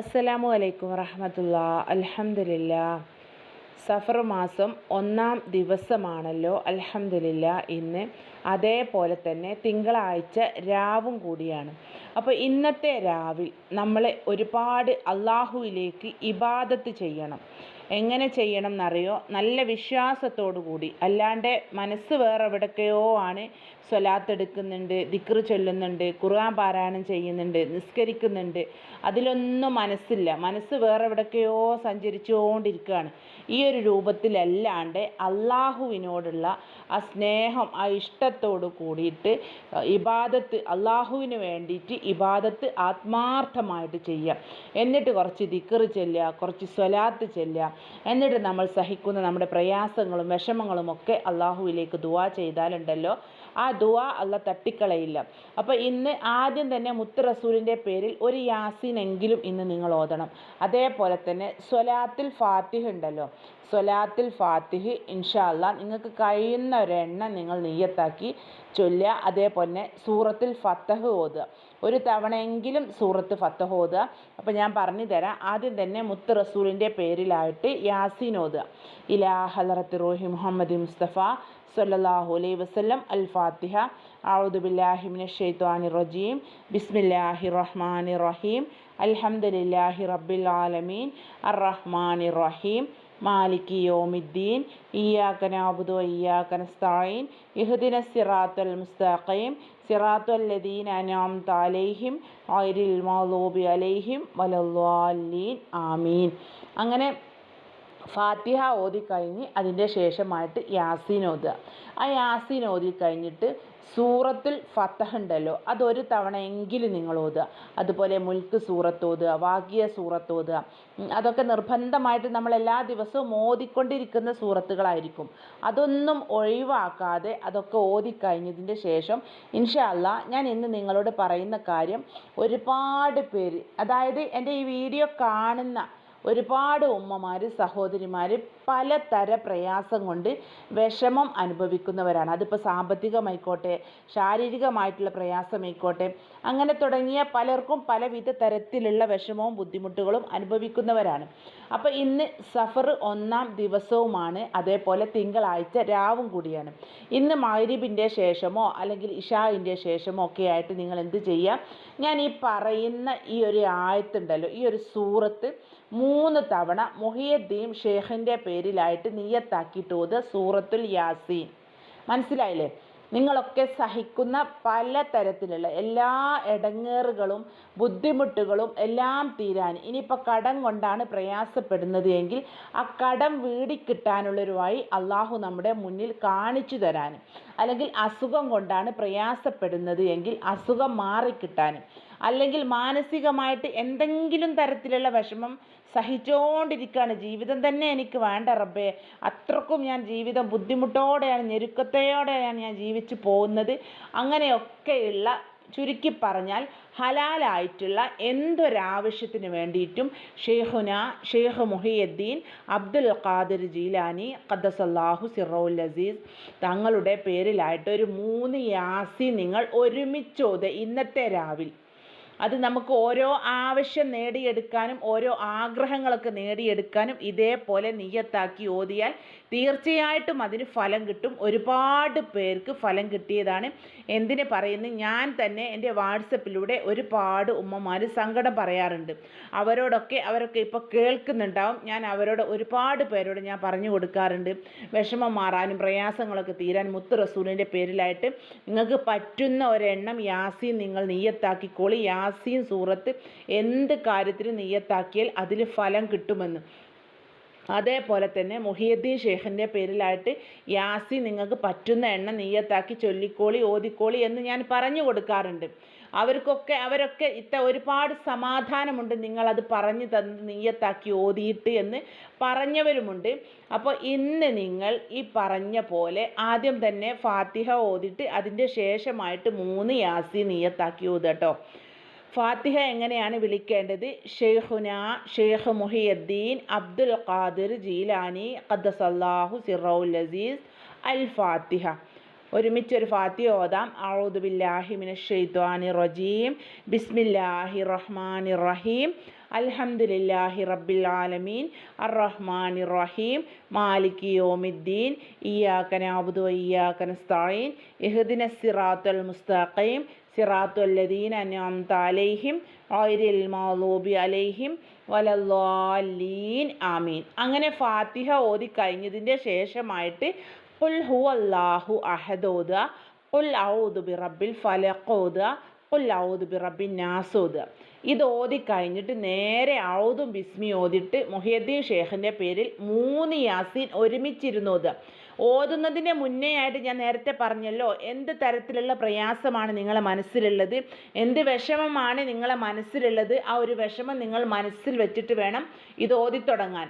അസ്സലാമു അലൈക്കും വറഹമത്തുള്ള. അലഹമില്ല സഫർ മാസം ഒന്നാം ദിവസമാണല്ലോ. അലഹമില്ല ഇന്ന് അതേപോലെ തന്നെ തിങ്കളാഴ്ച രാവും കൂടിയാണ്. അപ്പോൾ ഇന്നത്തെ രാവിൽ നമ്മൾ ഒരുപാട് അള്ളാഹുവിലേക്ക് ഇബാദത്ത് ചെയ്യണം. എങ്ങനെ ചെയ്യണം എന്നറിയോ നല്ല വിശ്വാസത്തോടു കൂടി അല്ലാണ്ട് മനസ്സ് വേറെ എവിടൊക്കെയോ ആണ് സ്വലാത്ത് എടുക്കുന്നുണ്ട് ദിക്റ് ചൊല്ലുന്നുണ്ട് ഖുർആൻ പാരായണം ചെയ്യുന്നുണ്ട് നിസ്കരിക്കുന്നുണ്ട്. അതിലൊന്നും മനസ്സില്ല. മനസ്സ് വേറെ എവിടൊക്കെയോ സഞ്ചരിച്ചുകൊണ്ടിരിക്കുകയാണ്. ഈ ഒരു രൂപത്തിലല്ലാണ്ട് അള്ളാഹുവിനോടുള്ള ആ സ്നേഹം ആ ഇഷ്ടത്തോട് കൂടിയിട്ട് ഇബാദത്ത് അള്ളാഹുവിന് വേണ്ടിയിട്ട് ഇബാദത്ത് ആത്മാർത്ഥമായിട്ട് ചെയ്യുക എന്നിട്ട് കുറച്ച് ദിക്കർ ചെല്ലുക കുറച്ച് സ്വലാത്ത് ചെല്ലുക. എന്നിട്ട് നമ്മൾ സഹിക്കുന്ന നമ്മുടെ പ്രയാസങ്ങളും വിഷമങ്ങളും ഒക്കെ അള്ളാഹുവിലേക്ക് ദുവാ ചെയ്താലുണ്ടല്ലോ. ആ ദുവാ അല്ല തട്ടിക്കളയില്ല. അപ്പോൾ ഇന്ന് ആദ്യം തന്നെ മുത്ത് റസൂലിന്റെ പേരിൽ ഒരു യാസീനെങ്കിലും ഇന്ന് നിങ്ങൾ ഓതണം. അതേപോലെ തന്നെ സ്വലാത്തിൽ ഫാത്തിഹ് ഉണ്ടല്ലോ. സ്വലാത്തിൽ ഫാത്തിഹ് ഇൻഷാല്ല നിങ്ങൾക്ക് കഴിയുന്ന ഒരെണ്ണം നിങ്ങൾ നെയ്യത്താക്കി ചൊല്ലുക. അതേപോലെ തന്നെ സൂറത്തിൽ ഫത്തഹ് ഓതുക. ഒരു തവണയെങ്കിലും സൂറത്ത് ഫത്തഹ് ഓതുക. അപ്പോൾ ഞാൻ പറഞ്ഞു തരാം. ആദ്യം തന്നെ മുത്ത് റസൂലിന്റെ പേരിലായിട്ട് യാസീൻ ഓതുക. ഇലാ ഹലറത്ത് റോഹി മുഹമ്മദ് മുസ്തഫ സല്ലല്ലാഹു അലൈഹി വസല്ലം. അൽ ഫാത്തിഹ ഔദുബില്ലാഹിമിൻ ബില്ലാഹി മിനശ് റജീം. ബിസ്മില്ലാഹിർ റഹ്മാനിർ റഹീം. അൽഹംദുലില്ലാഹി റബ്ബിൽ ആലമീൻ. അർ റഹ്മാനിർ റഹീം. മാലിക് യോമിദ്ദീൻ. ഇയ്യാക നഅബുദു വഇയ്യാക നസ്തഈൻ. ഇഹ്ദിന സിറാത്തുൽ മുസ്തഖീം. സിറാത്തൽ ലദീന അൻഅംത അലൈഹിം. ഗൈറിൽ മഗ്ദൂബി അലൈഹിം. വലല്ലാലീൻ ആമീൻ. അങ്ങനെ ഫാത്തിഹ ഓതി കഴിഞ്ഞ് അതിന്റെ ശേഷമായിട്ട് യാസീൻ ഓതുക. ആ യാസീൻ ഓതി കഴിഞ്ഞിട്ട് സൂറത്തുൽ ഫത്തഹ് ഉണ്ടല്ലോ അതൊരു തവണയെങ്കിലും നിങ്ങൾ ഓതുക. അതുപോലെ മുൽക്ക് സൂറത്ത് ഓതുക വാഗിയ സൂറത്ത് ഓതുക. അതൊക്കെ നിർബന്ധമായിട്ട് നമ്മൾ എല്ലാ ദിവസവും ഓതിക്കൊണ്ടിരിക്കുന്ന സൂറത്തുകളായിരിക്കും. അതൊന്നും ഒഴിവാക്കാതെ അതൊക്കെ ഓതിക്കഴിഞ്ഞതിന്റെ ശേഷം ഇൻഷല്ല ഞാൻ ഇന്ന് നിങ്ങളോട് പറയുന്ന കാര്യം ഒരുപാട് പേര് അതായത് എന്റെ ഈ വീഡിയോ കാണുന്ന ഒരുപാട് ഉമ്മമാർ സഹോദരിമാർ പലതര പ്രയാസം കൊണ്ട് വിഷമം അനുഭവിക്കുന്നവരാണ്. അതിപ്പോൾ സാമ്പത്തികമായിക്കോട്ടെ ശാരീരികമായിട്ടുള്ള പ്രയാസമായിക്കോട്ടെ അങ്ങനെ തുടങ്ങിയ പലർക്കും പലവിധ തരത്തിലുള്ള വിഷമവും ബുദ്ധിമുട്ടുകളും അനുഭവിക്കുന്നവരാണ്. അപ്പോൾ ഇന്ന് സഫർ ഒന്നാം ദിവസവുമാണ്. അതേപോലെ തിങ്കളാഴ്ച രാവും കൂടിയാണ്. ഇന്ന് മൈരിബിന്റെ ശേഷമോ അല്ലെങ്കിൽ ഇഷായിന്റെ ശേഷമോ ഒക്കെ ആയിട്ട് നിങ്ങൾ എന്ത് ചെയ്യുക ഞാൻ ഈ പറയുന്ന ഈ ഒരു ആയത്തുണ്ടല്ലോ ഈ ഒരു സൂറത്ത് മൂന്ന് തവണ മുഹിയദ്ദീൻ ഷേഖിന്റെ പേരിലായിട്ട് നിയത്താക്കിയിട്ട് സൂറത്തുൽ യാസീൻ. മനസ്സിലായില്ലേ? നിങ്ങളൊക്കെ സഹിക്കുന്ന പല തരത്തിലുള്ള എല്ലാ ഇടങ്ങേറുകളും ബുദ്ധിമുട്ടുകളും എല്ലാം തീരാൻ. ഇനിയിപ്പോൾ കടം കൊണ്ടാണ് പ്രയാസപ്പെടുന്നത് എങ്കിൽ ആ കടം വീടിക്കിട്ടാനുള്ളൊരു വഴി അള്ളാഹു നമ്മുടെ മുന്നിൽ കാണിച്ചു തരാനും. അല്ലെങ്കിൽ അസുഖം കൊണ്ടാണ് പ്രയാസപ്പെടുന്നത് എങ്കിൽ അസുഖം മാറിക്കിട്ടാനും. അല്ലെങ്കിൽ മാനസികമായിട്ട് എന്തെങ്കിലും തരത്തിലുള്ള വിഷമം സഹിച്ചുകൊണ്ടിരിക്കുകയാണ് ജീവിതം തന്നെ എനിക്ക് വേണ്ട റബ്ബേ. അത്രക്കും ഞാൻ ജീവിതം ബുദ്ധിമുട്ടോടെയാണ് ഞെരുക്കത്തോടെയാണ് ഞാൻ ജീവിച്ചു പോകുന്നത്. അങ്ങനെയൊക്കെയുള്ള ചുരുക്കി പറഞ്ഞാൽ ഹലാലായിട്ടുള്ള എന്തൊരാവശ്യത്തിന് വേണ്ടിയിട്ടും ഷെയ്ഖുന Sheikh Muhiyuddin Abdul Qadir Jilani ഖദ്ദസല്ലാഹു സിറോൽ അസീസ് തങ്ങളുടെ പേരിലായിട്ട് ഒരു മൂന്ന് യാസി നിങ്ങൾ ഒരുമിച്ചോത് ഇന്നത്തെ രാവിൽ. അത് നമുക്ക് ഓരോ ആവശ്യം നേടിയെടുക്കാനും ഓരോ ആഗ്രഹങ്ങളൊക്കെ നേടിയെടുക്കാനും ഇതേപോലെ നീയത്താക്കി ഓതിയാൽ തീർച്ചയായിട്ടും അതിന് ഫലം കിട്ടും. ഒരുപാട് പേർക്ക് ഫലം കിട്ടിയതാണ്. എന്തിനെ പറയുന്നു? ഞാൻ തന്നെ എന്റെ വാട്സപ്പിലൂടെ ഒരുപാട് ഉമ്മമാർ സങ്കടം പറയാറുണ്ട്. അവരോടൊക്കെ അവരൊക്കെ ഇപ്പോൾ കേൾക്കുന്നുണ്ടാവും. ഞാൻ അവരോട് ഒരുപാട് പേരോട് ഞാൻ പറഞ്ഞു കൊടുക്കാറുണ്ട്. വിഷമം മാറാനും പ്രയാസങ്ങളൊക്കെ തീരാൻ മുത്ത് റസൂലിന്റെ പേരിലായിട്ട് നിങ്ങൾക്ക് പറ്റുന്ന ഒരെണ്ണം യാസീൻ നിങ്ങൾ നീയത്താക്കിക്കോളി യാസീൻ സൂറത്ത് എന്ത് കാര്യത്തിനും നീയത്താക്കിയാൽ അതിൽ ഫലം കിട്ടുമെന്ന്. അതേപോലെ തന്നെ മുഹിയുദ്ദീൻ ഷേഖിന്റെ പേരിലായിട്ട് യാസി നിങ്ങൾക്ക് പറ്റുന്ന എണ്ണ നെയ്യത്താക്കി ചൊല്ലിക്കോളി ഓതിക്കോളി എന്ന് ഞാൻ പറഞ്ഞു കൊടുക്കാറുണ്ട്. അവർക്കൊക്കെ അവരൊക്കെ ഇത്ത ഒരുപാട് സമാധാനമുണ്ട് നിങ്ങളത് പറഞ്ഞു തന്ന് നെയ്യത്താക്കി ഓതിയിട്ട് എന്ന് പറഞ്ഞവരുമുണ്ട്. അപ്പോൾ ഇന്ന് നിങ്ങൾ ഈ പറഞ്ഞ പോലെ ആദ്യം തന്നെ ഫാത്തിഹ ഓതിട്ട് അതിന്റെ ശേഷമായിട്ട് മൂന്ന് യാസി നെയ്യത്താക്കി ഓതുക ഫാത്തിഹ എങ്ങനെയാണ് വിളിക്കേണ്ടത്? ഷെയ്ഖുന Sheikh Muhiyuddin Abdul Qadir Jilani ഖദ്ദസല്ലാഹു സിറൗൽ അസീസ് അൽ ഫാത്തിഹ. ഒരുമിച്ചൊരു ഫാത്തിഹ ഓതാം. ഔദു ബില്ലാഹി മിനശ്ശൈത്വാനി റജീം ബിസ്മില്ലാഹി റഹ്മാനി റഹീം അൽഹംദുലില്ലാഹി റബ്ബിൽ ആലമീൻ. അർ-റഹ്മാനി റഹീം മാലിക് യോമിദ്ദീൻ. ഇയ്യാക ആബുദു വ ഇയ്യാക നസ്തഈൻ ഇഹ്ദിന സിറാത്തൽ മുസ്തഖീം. സിറാത്തുൽ ലദീന അൻഅംത അലൈഹിം. ഓയിരിൽ മാലൂബി അലൈഹിം. വലല്ലാലീൻ ആമീൻ. അങ്ങനെ ഫാത്തിഹ ഓതി കഴിഞ്ഞതിന്റെ ശേഷമായിട്ട് ഖുൽ ഹുവല്ലാഹു അഹദ് ഓതുക. ഖുൽ ഔദു ബി റബ്ബിൽ ഫലഖ് ഓതുക. ഖുൽ ബി റബ്ബിൻ ഇത് ഓതി കഴിഞ്ഞിട്ട് നേരെ ഔതും ബിസ്മി ഓതിട്ട് മുഹിയദ്ദീൻ ഷേഖിന്റെ പേരിൽ മൂന്ന് യാസീൻ ഒരുമിച്ചിരുന്നു ഓതുക. ഓതുന്നതിന് മുന്നേ ആയിട്ട് ഞാൻ നേരത്തെ പറഞ്ഞല്ലോ എന്ത് തരത്തിലുള്ള പ്രയാസമാണ് നിങ്ങളെ മനസ്സിലുള്ളത് എന്ത് വിഷമമാണ് നിങ്ങളെ മനസ്സിലുള്ളത് ആ ഒരു വിഷമം നിങ്ങൾ മനസ്സിൽ വെച്ചിട്ട് വേണം ഇത് ഓതിത്തുടങ്ങാൻ.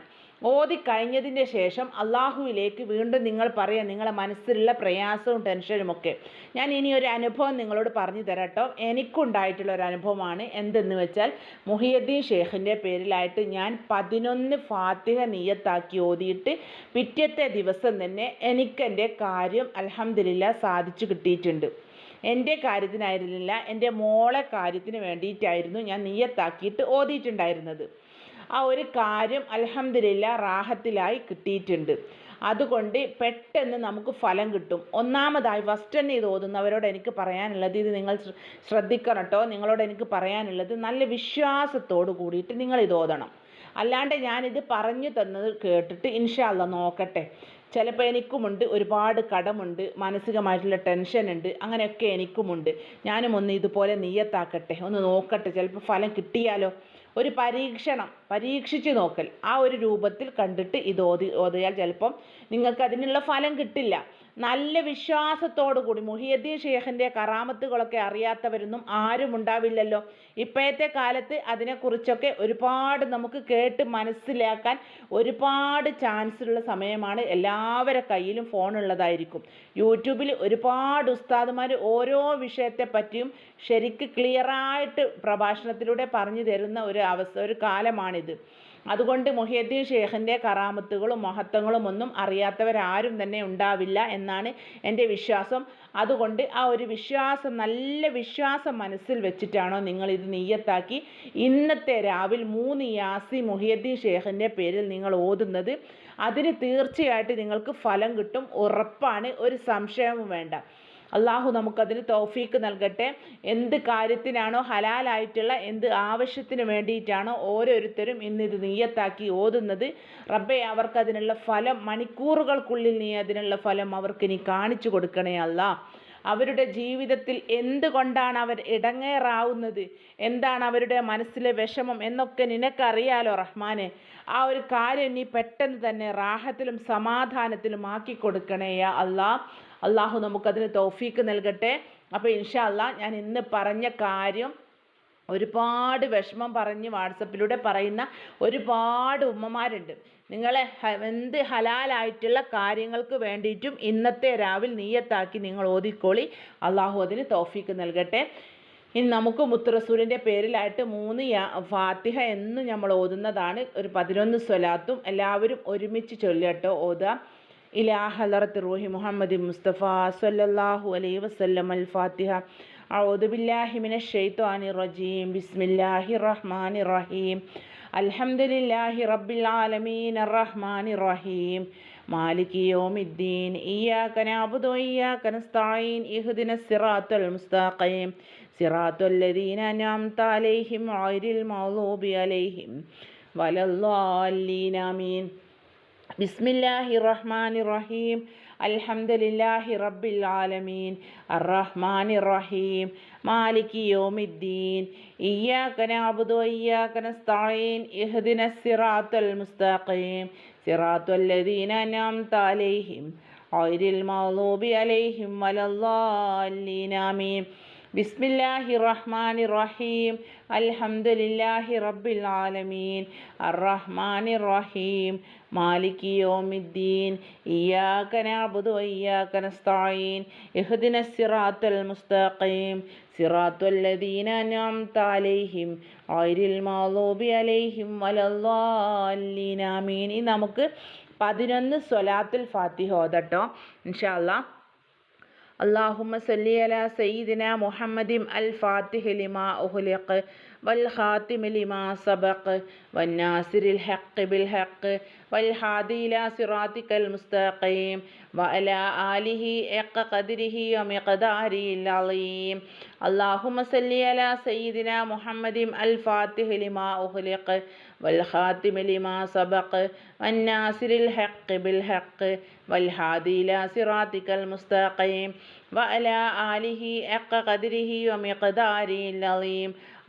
ഓതി കഴിഞ്ഞതിന്റെ ശേഷം അള്ളാഹുവിലേക്ക് വീണ്ടും നിങ്ങൾ പറയാം നിങ്ങളെ മനസ്സിലുള്ള പ്രയാസവും ടെൻഷനും ഒക്കെ. ഞാൻ ഇനി ഒരു അനുഭവം നിങ്ങളോട് പറഞ്ഞു തരാട്ടോ എനിക്കുണ്ടായിട്ടുള്ള ഒരു അനുഭവമാണ്. എന്തെന്ന് വെച്ചാൽ മുഹിയദ്ദീൻ ഷേഖിന്റെ പേരിലായിട്ട് ഞാൻ പതിനൊന്ന് ഫാത്തിഹ നീയത്താക്കി ഓതിയിട്ട് പിറ്റത്തെ ദിവസം തന്നെ എനിക്കെന്റെ കാര്യം അലഹമില്ല സാധിച്ചു കിട്ടിയിട്ടുണ്ട്. എന്റെ കാര്യത്തിനായിരുന്നില്ല എന്റെ മോളെ കാര്യത്തിന് വേണ്ടിയിട്ടായിരുന്നു ഞാൻ നീയത്താക്കിയിട്ട് ഓതിയിട്ടുണ്ടായിരുന്നത്. ആ ഒരു കാര്യം അലഹമില്ല റാഹത്തിലായി കിട്ടിയിട്ടുണ്ട്. അതുകൊണ്ട് പെട്ടെന്ന് നമുക്ക് ഫലം കിട്ടും. ഒന്നാമതായി ഫസ്റ്റ് തന്നെ ഇത് ഓതുന്നവരോട് എനിക്ക് പറയാനുള്ളത് ഇത് നിങ്ങൾ ശ്രദ്ധിക്കണം കേട്ടോ നിങ്ങളോട് എനിക്ക് പറയാനുള്ളത് നല്ല വിശ്വാസത്തോട് കൂടിയിട്ട് നിങ്ങൾ ഇത് ഓതണം. അല്ലാണ്ട് ഞാനിത് പറഞ്ഞു തന്നത് കേട്ടിട്ട് ഇൻഷാല്ല നോക്കട്ടെ. ചിലപ്പോൾ എനിക്കുമുണ്ട് ഒരുപാട് കടമുണ്ട് മാനസികമായിട്ടുള്ള ടെൻഷൻ ഉണ്ട് അങ്ങനെയൊക്കെ എനിക്കുമുണ്ട്. ഞാനും ഒന്ന് ഇതുപോലെ നീയത്താക്കട്ടെ ഒന്ന് നോക്കട്ടെ. ചിലപ്പോൾ ഫലം കിട്ടിയാലോ? ഒരു പരീക്ഷണം പരീക്ഷിച്ച് നോക്കൽ. ആ ഒരു രൂപത്തിൽ കണ്ടിട്ട് ഇത് ഓതി ഓതിയാൽ ചിലപ്പം നിങ്ങൾക്ക് അതിനുള്ള ഫലം കിട്ടില്ല. നല്ല വിശ്വാസത്തോടു കൂടി മുഹിയദ്ദീൻ ഷേഖിന്റെ കറാമത്തുകളൊക്കെ അറിയാത്തവരൊന്നും ആരും ഉണ്ടാവില്ലല്ലോ. ഇപ്പോഴത്തെ കാലത്ത് അതിനെക്കുറിച്ചൊക്കെ ഒരുപാട് നമുക്ക് കേട്ട് മനസ്സിലാക്കാൻ ഒരുപാട് ചാൻസുള്ള സമയമാണ് എല്ലാവരുടെ കയ്യിലും ഫോൺ ഉള്ളതായിരിക്കും യൂട്യൂബിൽ ഒരുപാട് ഉസ്താദുമാർ ഓരോ വിഷയത്തെ പറ്റിയും ശരിക്ക് ക്ലിയറായിട്ട് പ്രഭാഷണത്തിലൂടെ പറഞ്ഞു തരുന്ന ഒരു അവസ്ഥ ഒരു കാലമാണിത്. അതുകൊണ്ട് മുഹിയദ്ദീൻ ഷേഖിന്റെ കറാമത്തുകളും മഹത്വങ്ങളും ഒന്നും അറിയാത്തവരാരും തന്നെ ഉണ്ടാവില്ല എന്നാണ് എന്റെ വിശ്വാസം. അതുകൊണ്ട് ആ ഒരു വിശ്വാസം നല്ല വിശ്വാസം മനസ്സിൽ വെച്ചിട്ടാണോ നിങ്ങൾ ഇത് നീയത്താക്കി ഇന്നത്തെ രാവിലെ മൂന്ന് യാസി മുഹിയദ്ദീൻ ഷേഖിന്റെ പേരിൽ നിങ്ങൾ ഓതുന്നത്. അതിന് തീർച്ചയായിട്ടും നിങ്ങൾക്ക് ഫലം കിട്ടും. ഉറപ്പാണ്. ഒരു സംശയവും വേണ്ട. അള്ളാഹു നമുക്കതിന് തൗഫീക്ക് നൽകട്ടെ. എന്ത് കാര്യത്തിനാണോ ഹലാലായിട്ടുള്ള എന്ത് ആവശ്യത്തിന് വേണ്ടിയിട്ടാണോ ഓരോരുത്തരും ഇന്ന് ഇത് നീയത്താക്കി ഓതുന്നത്. റബ്ബെ അവർക്കതിനുള്ള ഫലം മണിക്കൂറുകൾക്കുള്ളിൽ നീ അതിനുള്ള ഫലം അവർക്ക് നീ കാണിച്ചു കൊടുക്കണേ അല്ല. അവരുടെ ജീവിതത്തിൽ എന്തുകൊണ്ടാണ് അവർ ഇടങ്ങേറാവുന്നത്? എന്താണ് അവരുടെ മനസ്സിലെ വിഷമം എന്നൊക്കെ നിനക്കറിയാലോ റഹ്മാനെ. ആ ഒരു കാര്യം നീ പെട്ടെന്ന് തന്നെ റാഹത്തിലും സമാധാനത്തിലും ആക്കി കൊടുക്കണേയാ അല്ലാ. അള്ളാഹു നമുക്കതിന് തൗഫീക്ക് നൽകട്ടെ. അപ്പോൾ ഇൻഷാ ഞാൻ ഇന്ന് പറഞ്ഞ കാര്യം ഒരുപാട് വിഷമം പറഞ്ഞ് വാട്സപ്പിലൂടെ പറയുന്ന ഒരുപാട് ഉമ്മമാരുണ്ട്. നിങ്ങളെ എന്ത് ഹലാലായിട്ടുള്ള കാര്യങ്ങൾക്ക് വേണ്ടിയിട്ടും ഇന്നത്തെ രാവിലെ നീയത്താക്കി നിങ്ങൾ ഓതിക്കോളി. അള്ളാഹു അതിന് തോഫീക്ക് നൽകട്ടെ. ഇനി നമുക്ക് മുത്തുറസൂലിന്റെ പേരിലായിട്ട് മൂന്ന് ഫാത്തിഹ എന്ന് നമ്മൾ ഓതുന്നതാണ്. ഒരു പതിനൊന്ന് സ്വലാത്തും എല്ലാവരും ഒരുമിച്ച് ചൊല്ലട്ടോ ഓതുക. إلى حضرة روح محمد مصطفى صلى الله عليه وسلم الفاتحة أعوذ بالله من الشيطان الرجيم بسم الله الرحمن الرحيم الحمد لله رب العالمين الرحمن الرحيم مالك يوم الدين إياك نعبد وإياك نستعين اهدنا الصراط المستقيم صراط الذين أنعمت عليهم غير المغضوب عليهم ولا الضالين آمين ബിസ്മില്ലാഹി റഹ്മാൻ റഹീം അൽഹംദുലില്ലാഹി റബ്ബിൽ ആലമീൻ. അറഹ്മാൻ റഹീം മാലിക് യോമിദ്ദീൻ. ഇയ്യാക നഅബ്ദു വഇയ്യാക നസ്തഈൻ. ഇഹ്ദിനസ് സിറാത്തൽ മുസ്തഖീം. സിറാത്തൽ ലദീന അൻഅംത അലൈഹിം. ഗൈറിൽ മഗ്ദൂബി അലൈഹിം വലദ്ദാല്ലീൻ ആമീൻ. ബിസ്മില്ലാഹി റഹ്മാൻ റഹീം അൽഹംദുലില്ലാഹി റബ്ബിൽ ആലമീൻ. അറഹ്മാൻ റഹീം الحمد لله رب العالمين الرحمن الرحيم مالك يوم الدين إياك نعبد وإياك نستعين اهدنا الصراط المستقيم صراط الذين أنعمت عليهم غير المغضوب عليهم ولا الضالين آمين ഇനി നമുക്ക് പതിനൊന്ന് സ്വലാത്തുൽ ഫാത്തിഹ ഓതട്ടോ ഇൻഷാ അല്ലാ اللهم صل على سيدنا محمد الفاتح لما أغلق വൽ ഹാത്തിമിലിമാ സബഖ് വന്നാസിരിൽ ഹഖ് ബിൽ ഹഖ് വൽ ഹാദിയില സിറാത്തിക്കൽ മുസ്തഖീം വഅല ആലിഹി എക്ക കദിരിഹി വമിഖദാരി അലീം അല്ലാഹുമ്മ സല്ലി അലാ സയ്യിദിന മുഹമ്മദിൻ അൽ ഫാത്തിഹ് ലിമാ ഉഖ്ലിഖ് വൽ ഖാത്തിമ ലിമാ സബഖ് വന്നാസിരിൽ ഹഖ് ബിൽ ഹഖ് വൽ ഹാദിയില സിറാത്തിക്കൽ മുസ്തഖീം വഅല ആലിഹി എക്ക കദിരിഹി വമിഖദാരി അലീം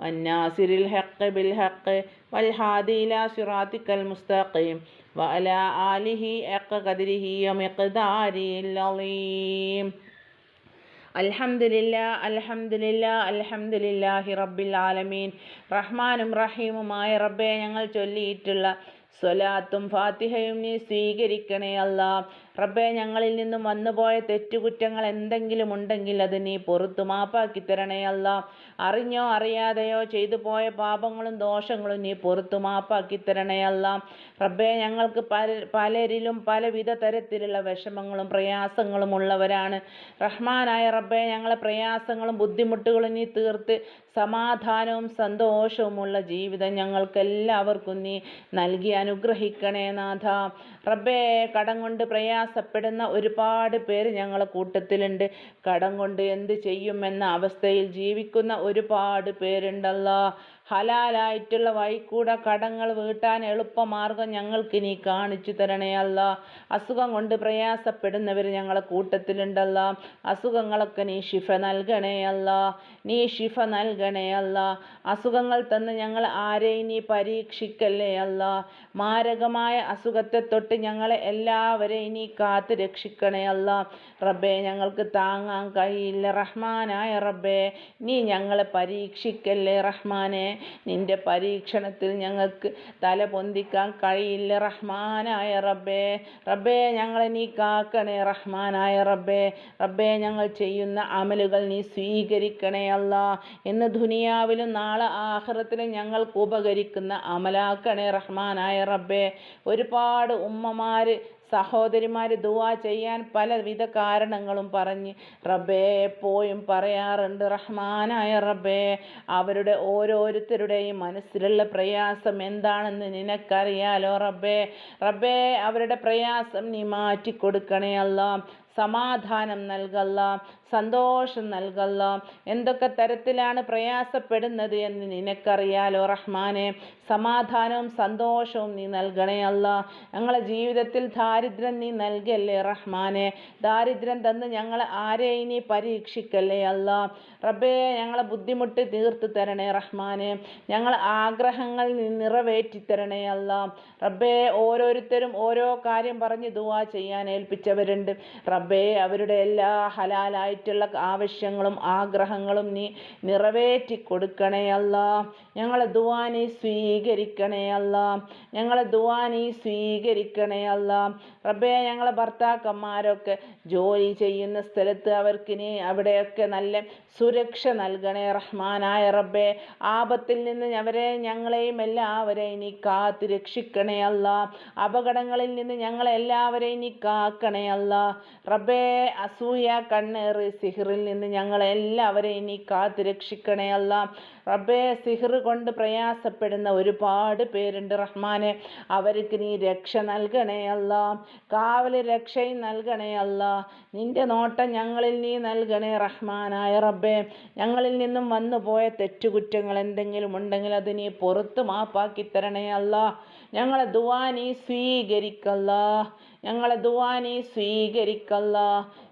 والناصر الحق بالحق والهادي إلى صراطك المستقيم وعلى آله حق قدره ومقداره العظيم അൽഹംദുലില്ലാ അൽഹംദുലില്ലാ അൽഹംദുലില്ലാഹി റബ്ബിൽ ആലമീൻ റഹ്മാനും റഹീമുമായ റബ്ബെ ഞങ്ങൾ ചൊല്ലിയിട്ടുള്ള സ്വലാത്തും ഫാത്തിഹയും നീ സ്വീകരിക്കണേ അല്ല റബ്ബെ ഞങ്ങളിൽ നിന്നും വന്നുപോയ തെറ്റുകുറ്റങ്ങൾ എന്തെങ്കിലും ഉണ്ടെങ്കിൽ അത് നീ പുറത്തു മാപ്പാക്കി തരണേ അല്ല. അറിഞ്ഞോ അറിയാതെയോ ചെയ്തു പോയ പാപങ്ങളും ദോഷങ്ങളും നീ പുറത്തു മാപ്പാക്കി തരണേ അല്ല. റബ്ബെ ഞങ്ങൾക്ക് പല പലരിലും പലവിധ തരത്തിലുള്ള വിഷമങ്ങളും പ്രയാസങ്ങളും ഉള്ളവരാണ്. റഹ്മാനായ റബ്ബെ ഞങ്ങളെ പ്രയാസങ്ങളും ബുദ്ധിമുട്ടുകളും നീ തീർത്ത് സമാധാനവും സന്തോഷവുമുള്ള ജീവിതം ഞങ്ങൾക്കെല്ലാവർക്കും നീ നൽകി അനുഗ്രഹിക്കണേ നാഥ. റബ്ബേ കടം കൊണ്ട് പ്രയാസപ്പെടുന്ന ഒരുപാട് പേര് ഞങ്ങളെ കൂട്ടത്തിലുണ്ട്. കടം കൊണ്ട് എന്ത് ചെയ്യുമെന്ന അവസ്ഥയിൽ ജീവിക്കുന്ന ഒരുപാട് പേരുണ്ടല്ലോ. ഹലാലായിട്ടുള്ള വഴിക്കൂടെ കടങ്ങൾ വീട്ടാൻ എളുപ്പമാർഗം ഞങ്ങൾക്ക് നീ കാണിച്ചു തരണേ അല്ല. അസുഖം കൊണ്ട് പ്രയാസപ്പെടുന്നവർ ഞങ്ങളെ കൂട്ടത്തിലുണ്ടല്ല. അസുഖങ്ങളൊക്കെ നീ ശിഫ നൽകണേ അല്ല. നീ ശിഫ നൽകണേ അല്ല. അസുഖങ്ങൾ തന്ന് ഞങ്ങൾ ആരെയും നീ പരീക്ഷിക്കല്ലേ അല്ല. മാരകമായ അസുഖത്തെ തൊട്ട് ഞങ്ങളെ എല്ലാവരെയും നീ കാത്തു രക്ഷിക്കണേ അല്ല. റബ്ബേ ഞങ്ങൾക്ക് താങ്ങാൻ കഴിയില്ല. റഹ്മാനായ റബ്ബേ നീ ഞങ്ങളെ പരീക്ഷിക്കല്ലേ റഹ്മാനെ. നിന്റെ പരീക്ഷണത്തിൽ ഞങ്ങൾക്ക് തല പൊന്തിക്കാൻ കഴിയില്ല. റഹ്മാനായ റബ്ബേ റബ്ബേ ഞങ്ങളെ നീ കാക്കണേ. റഹ്മാനായ റബ്ബേ റബ്ബേ ഞങ്ങൾ ചെയ്യുന്ന അമലുകൾ നീ സ്വീകരിക്കണേ അല്ല. എന്ന് ദുനിയാവിലും നാളെ ആഹ്റത്തിലും ഞങ്ങൾക്ക് ഉപകരിക്കുന്ന അമലാക്കണേ റഹ്മാനായ റബ്ബേ. ഒരുപാട് ഉമ്മമാർ സഹോദരിമാർ ദുവാ ചെയ്യാൻ പലവിധ കാരണങ്ങളും പറഞ്ഞ് റബ്ബേ എപ്പോഴും പറയാറുണ്ട് റഹ്മാനായ റബ്ബേ അവരുടെ ഓരോരുത്തരുടെയും മനസ്സിലുള്ള പ്രയാസം എന്താണെന്ന് നിനക്കറിയാലോ റബ്ബേ? റബ്ബേ അവരുടെ പ്രയാസം നീ മാറ്റി കൊടുക്കണേ അല്ല സമാധാനം നൽകല്ല സന്തോഷം നൽകല്ല. എന്തൊക്കെ തരത്തിലാണ് പ്രയാസപ്പെടുന്നത് എന്ന് നിനക്കറിയാലോ റഹ്മാനെ. സമാധാനവും സന്തോഷവും നീ നൽകണേ അല്ല. ഞങ്ങളെ ജീവിതത്തിൽ ദാരിദ്ര്യം നീ നൽകല്ലേ റഹ്മാനെ. ദാരിദ്ര്യം തന്ന് ഞങ്ങൾ ആരെയും നീ പരീക്ഷിക്കല്ലേ അല്ല. റബ്ബേ ഞങ്ങളെ ബുദ്ധിമുട്ട് തീർത്തു തരണേ റഹ്മാനെ. ഞങ്ങൾ ആഗ്രഹങ്ങൾ നിറവേറ്റി തരണേ അല്ല. റബ്ബേ ഓരോരുത്തരും ഓരോ കാര്യം പറഞ്ഞ് ദുവാ ചെയ്യാൻ ഏൽപ്പിച്ചവരുണ്ട്. റബ്ബേ അവരുടെ എല്ലാ ഹലാലായിട്ടുള്ള ആവശ്യങ്ങളും ആഗ്രഹങ്ങളും നീ നിറവേറ്റി കൊടുക്കണേ അല്ല. ഞങ്ങളെ ദുവാ നീ സ്വീകരിക്കണേ ഞങ്ങളെ ദുവാ നീ സ്വീകരിക്കണേ റബ്ബേ ഞങ്ങളെ ഭർത്താക്കന്മാരൊക്കെ ജോലി ചെയ്യുന്ന സ്ഥലത്ത് അവർക്ക് ഇനി അവിടെയൊക്കെ നല്ല സുരക്ഷ നൽകണേ റഹ്മാനായ റബ്ബേ. ആപത്തിൽ നിന്ന് അവരെ ഞങ്ങളെയും എല്ലാവരെയും നീ കാത്ത് രക്ഷിക്കണേ അല്ല. അപകടങ്ങളിൽ നിന്ന് ഞങ്ങളെ എല്ലാവരെയും നീ കാക്കണേ അല്ല. റബ്ബേ അസൂയ കണ്ണേറ് സിഹിറിൽ നിന്ന് ഞങ്ങളെ എല്ലാവരെയും നീ കാത്ത് രക്ഷിക്കണേ അല്ല. റബ്ബേ സിഹർ കൊണ്ട് പ്രയാസപ്പെടുന്ന ഒരുപാട് പേരുണ്ട് റഹ്മാനെ. അവർക്ക് നീ രക്ഷ നൽകണേ അല്ല. കാവൽ രക്ഷയും നൽകണേ അല്ല. നിന്റെ നോട്ടം ഞങ്ങളിൽ നീ നൽകണേ റഹ്മാനായ റബ്ബേ. ഞങ്ങളിൽ നിന്നും വന്നു പോയ തെറ്റുകുറ്റങ്ങൾ എന്തെങ്കിലും ഉണ്ടെങ്കിൽ അത് നീ പുറത്ത് മാപ്പാക്കി തരണേ അല്ല. ഞങ്ങളെ ദുവാ നീ സ്വീകരിക്കല്ല. ഞങ്ങളെ ദുവാ നീ സ്വീകരിക്കല്ല.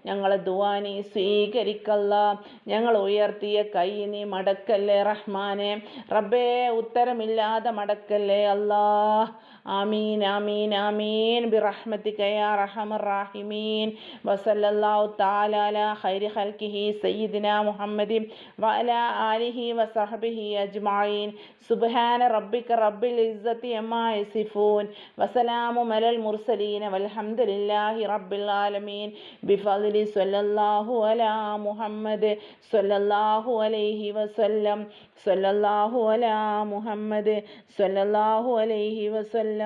ഞങ്ങളെ ദുവാ നീ സ്വീകരിക്കല്ല. ഞങ്ങൾ ഉയർത്തിയ കൈ നീ മടക്കല്ലേ റഹ്മാനെ. റബ്ബേ ഉത്തരമില്ലാതെ മടക്കല്ലേ അല്ലാ. ആമീൻ ആമീൻ ആമീൻ. ബിറഹ്മത്തിക യാ അർഹമർ റാഹിമീൻ. വസല്ലല്ലാഹു തആല അലാ ഖൈരി ഖൽഖിഹി സയ്യിദിന മുഹമ്മദി വഅലാ ആലിഹി വസഹബിഹി അജ്മഈൻ. സുബ്ഹാന റബ്ബിക റബ്ബിൽ ഇസ്സത്തി അമ്മാ യസിഫൂൻ. വസലാമു അലൽ മുർസലീൻ വൽഹംദുലില്ലാഹി റബ്ബിൽ ആലമീൻ. ബിഫദ്ലി സല്ലല്ലാഹു അലാ മുഹമ്മദ് സല്ലല്ലാഹു അലൈഹി വസല്ലം. സല്ലല്ലാഹു അലാ മുഹമ്മദ് സല്ലല്ലാഹു അലൈഹി വസല്ലം.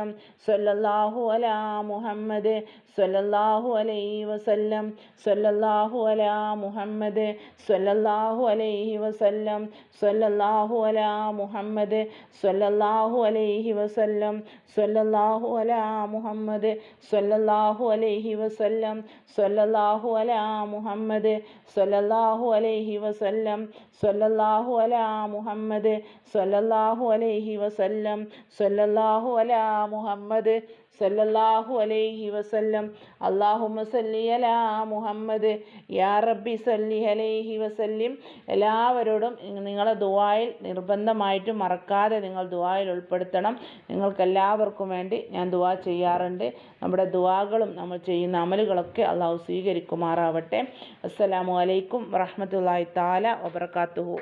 സ്വല്ലല്ലാഹു അലാ മുഹമ്മദ് സ്വല്ലല്ലാഹു അലൈഹി വസല്ലം സ്വല്ലല്ലാഹു അലാ മുഹമ്മദ് സ്വല്ലല്ലാഹു അലൈഹി വസല്ലം സ്വല്ലല്ലാഹു അലാ മുഹമ്മദ് സ്വല്ലല്ലാഹു അലൈഹി വസല്ലം സ്വല്ലല്ലാഹു അലാ മുഹമ്മദ് സ്വല്ലല്ലാഹു അലൈഹി വസല്ലം സ്വല്ലല്ലാഹു അലാ മുഹമ്മദ് സ്വല്ലല്ലാഹു അലൈഹി വസല്ലം സ്വല്ലല്ലാഹു അലാ മുഹമ്മദ് സ്വല്ലല്ലാഹു അലൈഹി വസല്ലം സ്വല്ലല്ലാഹു അലാ മുഹമ്മദ് സല്ലല്ലാഹു അലൈഹി വസല്ലം. അല്ലാഹുമ്മ സല്ലി അലാ മുഹമ്മദ്. യാ റബ്ബി സല്ലി അലൈഹി വസല്ലിം. എല്ലാവരോടും നിങ്ങളെ ദുആയിൽ നിർബന്ധമായിട്ടും മറക്കാതെ നിങ്ങൾ ദുആയിൽ ഉൾപ്പെടുത്തണം. നിങ്ങൾക്കെല്ലാവർക്കും വേണ്ടി ഞാൻ ദുആ ചെയ്യാറുണ്ട്. നമ്മുടെ ദുആകളും നമ്മൾ ചെയ്യുന്ന അമലുകളൊക്കെ അള്ളാഹു സ്വീകരിക്കുമാറാവട്ടെ. അസ്സലാമു അലൈക്കും വറഹ്മത്തുള്ളാഹി തആല വബറകാതുഹു.